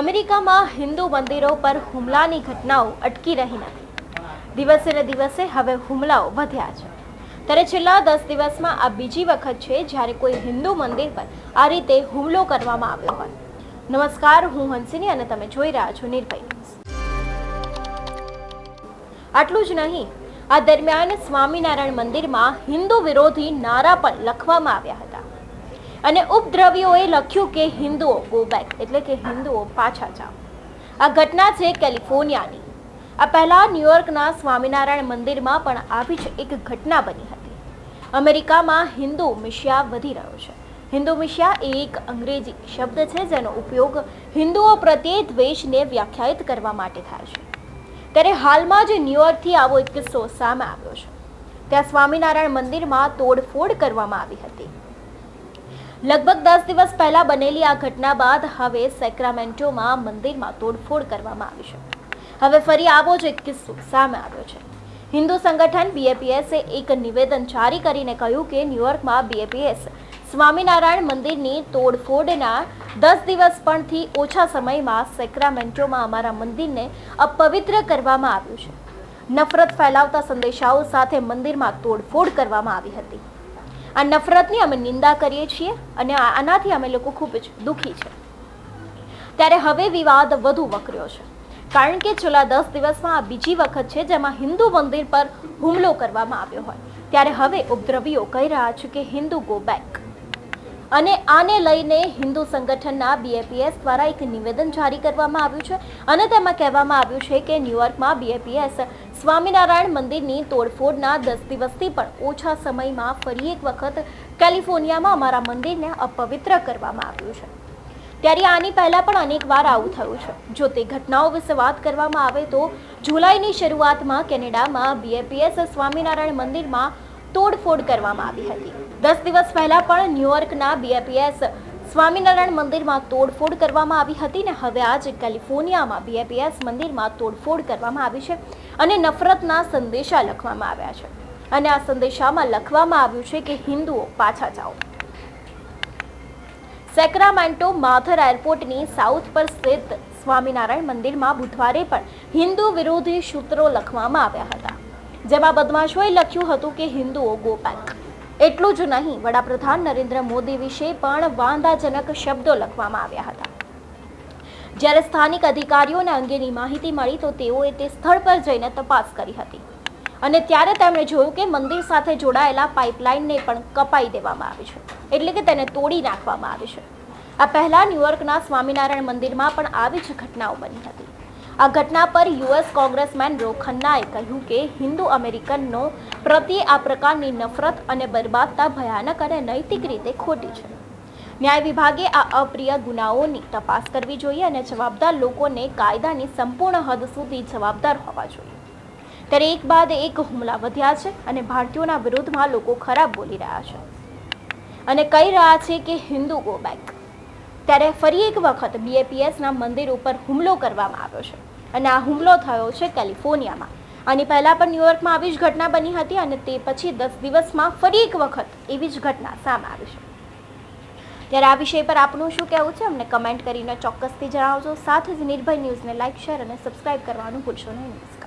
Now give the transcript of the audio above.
અમેરિકામાં હિન્દુ મંદિરો પર હુમલાની ઘટનાઓ અટકી રહી નથી. દિવસે ને દિવસે હવે હુમલાઓ વધ્યા છે. ત્યારે છેલ્લા દસ દિવસમાં આ બીજી વખત છે જ્યારે કોઈ હિન્દુ મંદિર પર આ રીતે હુમલો કરવામાં આવ્યો હોય. નમસ્કાર, હું હંસિની અને તમે જોઈ રહ્યા છો નિર્ભય આટલું જ નહીં, આ દરમિયાન સ્વામિનારાયણ મંદિરમાં હિન્દુ વિરોધી નારા પણ લખવામાં આવ્યા હતા. અને ઉપદ્રવીઓએ લખ્યું કે હિન્દુઓ ગો બેક એટલે કે હિન્દુઓ પાછા જાઓ. આ ઘટના છે કેલિફોર્નિયાની. આ પહેલાં ન્યુયોર્કના સ્વામિનારાયણ મંદિરમાં પણ આવી જ એક ઘટના બની હતી. અમેરિકામાં હિન્દુ મિશિયા વધી રહ્યો છે. હિન્દુ મિશિયા એ એક અંગ્રેજી શબ્દ છે જેનો ઉપયોગ હિન્દુઓ પ્રત્યે દ્વેષને વ્યાખ્યાયિત કરવા માટે થાય છે. ત્યારે હાલમાં જ ન્યુયોર્કથી આવો એક કિસ્સો સામે આવ્યો છે. ત્યાં સ્વામિનારાયણ મંદિરમાં તોડફોડ કરવામાં આવી હતી. લગભગ દસ દિવસ પહેલા બનેલી આ ઘટના બાદ હવે સેક્રામેન્ટોમાં મંદિરમાં તોડફોડ કરવામાં આવી છે. હવે ફરી આવો જ એક કિસ્સો સામે આવ્યો છે. હિન્દુ સંગઠન બીએપીએસે એક નિવેદન જારી કરીને કહ્યું કે ન્યુયોર્કમાં બીએપીએસ સ્વામિનારાયણ મંદિરની તોડફોડના દસ દિવસ પણથી ઓછા સમયમાં સેક્રામેન્ટોમાં અમારા મંદિરને અપવિત્ર કરવામાં આવ્યું છે. નફરત ફેલાવતા સંદેશાઓ સાથે મંદિરમાં તોડફોડ કરવામાં આવી હતી. આ નફરતની અમે નિંદા કરીએ છીએ અને આનાથી અમે લોકો ખૂબ જ દુઃખી છે. ત્યારે હવે વિવાદ વધુ વકર્યો છે. કારણ કે છેલ્લા દસ દિવસમાં આ બીજી વખત છે જેમાં હિન્દુ મંદિર પર હુમલો કરવામાં આવ્યો હોય. ત્યારે હવે ઉપદ્રવીઓ કહી રહ્યા છે કે હિન્દુ ગો બેક. અને આને લઈને હિન્દુ સંગઠનના બીએપીએસ દ્વારા એક નિવેદન જારી કરવામાં આવ્યું છે અને તેમાં કહેવામાં આવ્યું છે કે ન્યુયોર્કમાં બીએપીએસ સ્વામિનારાયણ મંદિરની તોડફોડના દસ દિવસથી પણ ઓછા સમયમાં ફરી એક વખત કેલિફોર્નિયામાં અમારા મંદિરને અપવિત્ર કરવામાં આવ્યું છે. ત્યારે આની પહેલાં પણ અનેક વાર આવું થયું છે. જો તે ઘટનાઓ વિશે વાત કરવામાં આવે તો જુલાઈની શરૂઆતમાં કેનેડામાં બીએપીએસ સ્વામિનારાયણ મંદિરમાં તોડફોડ કરવામાં આવી હતી. દસ દિવસ પહેલા પણ ન્યુયોર્કના બીએપીએસ સ્વામિનારાયણ મંદિરમાં તોડફોડ કરવામાં આવી હતી ને હવે આજે કેલિફોર્નિયામાં બીએપીએસ મંદિરમાં તોડફોડ કરવામાં આવી છે અને નફરતના સંદેશા લખવામાં આવ્યા છે. અને આ સંદેશામાં લખવામાં આવ્યું છે કે હિન્દુઓ પાછા જાઓ. સેક્રામેન્ટો માથર એરપોર્ટની સાઉથ પર સ્થિત સ્વામિનારાયણ મંદિરમાં બુધવારે પણ હિન્દુ વિરોધી સૂત્રો લખવામાં આવ્યા હતા. જેમાં બદમાશોએ લખ્યું હતું કે હિન્દુઓ ગો બેક એટલું જ નહીં, વડાપ્રધાન નરેન્દ્ર મોદી વિશે પણ વાંધાજનક શબ્દો લખવામાં આવ્યા હતા. જ્યારે સ્થાનિક અધિકારીઓને અંગેની માહિતી મળી તો તેઓએ તે સ્થળ પર જઈને તપાસ કરી હતી. અને ત્યારે તેમણે જોયું કે મંદિર સાથે જોડાયેલા પાઇપલાઇનને પણ કપાઈ દેવામાં આવી છે, એટલે કે તેને તોડી નાખવામાં આવી છે. આ પહેલાં ન્યૂયોર્કના સ્વામિનારાયણ મંદિરમાં પણ આવી જ ઘટનાઓ બની હતી. આ ઘટના પર યુએસ કોંગ્રેસમેન રો ખન્નાએ કહ્યું કે હિન્દુ અમેરિકનનો પ્રત્યે આ પ્રકારની નફરત અને બરબાદતા ભયાનક અને નૈતિક રીતે ખોટી છે. ન્યાય વિભાગે આ અપ્રિય ગુનાઓની તપાસ કરવી જોઈએ અને જવાબદાર લોકોને કાયદાની સંપૂર્ણ હદ સુધી જવાબદાર હોવા જોઈએ. ત્યારે એક બાદ એક હુમલા વધ્યા છે અને ભારતીયોના વિરોધમાં લોકો ખરાબ બોલી રહ્યા છે. અને કહી રહ્યા છે કે હિન્દુ ગો બેક. ત્યારે ફરી એક વખત બીએપીએસના મંદિર ઉપર હુમલો કરવામાં આવ્યો છે અને આ હુમલો થયો છે કેલિફોર્નિયામાં. આની પહેલાં પણ ન્યુયોર્કમાં આવી જ ઘટના બની હતી અને તે પછી દસ દિવસમાં ફરી એક વખત એવી જ ઘટના સામે આવી છે. ત્યારે આ વિષય પર આપનું શું કહેવું છે? અમને કમેન્ટ કરીને ચોક્કસથી જણાવજો. સાથે જ નિર્ભય ન્યૂઝને લાઇક શેર અને સબસ્ક્રાઇબ કરવાનું ભૂલશો નહીં.